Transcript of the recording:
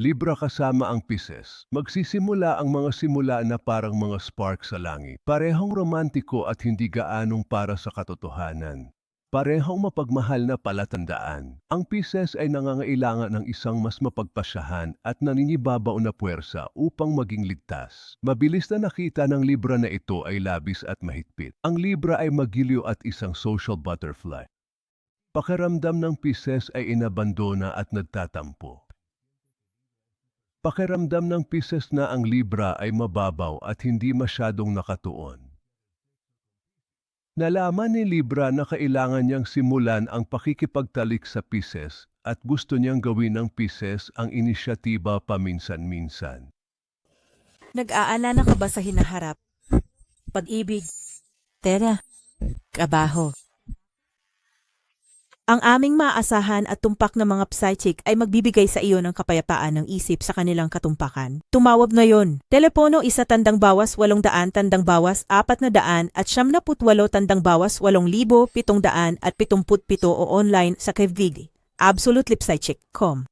Libra kasama ang Pisces. Magsisimula ang mga simula na parang mga spark sa langit. Parehong romantiko at hindi gaanong para sa katotohanan. Parehong mapagmahal na palatandaan. Ang Pisces ay nangangailangan ng isang mas mapagpasyahan at naninibabaw na puwersa upang maging ligtas. Mabilis na nakita ng Libra na ito ay labis at mahigpit. Ang Libra ay magiliw at isang social butterfly. Pakiramdam ng Pisces ay inabandona at nagtatampo. Pakiramdam ng Pisces na ang Libra ay mababaw at hindi masyadong nakatuon. Nalaman ni Libra na kailangan niyang simulan ang pakikipagtalik sa Pisces at gusto niyang gawin ng Pisces ang inisyatiba paminsan-minsan. Nag-aalala ka ba sa hinaharap? Pag-ibig, tera, kabaho. Ang aming maaasahan at tumpak na mga psychic ay magbibigay sa iyo ng kapayapaan ng isip sa kanilang katumpakan. Tumawag ngayon. Telepono isa tandang bawas walong daan tandang bawas apat na daan at siyam na putwalo tandang bawas walong libo pitong daan at pitumput pito o online sa Kevig. AbsoluteLipSychic.com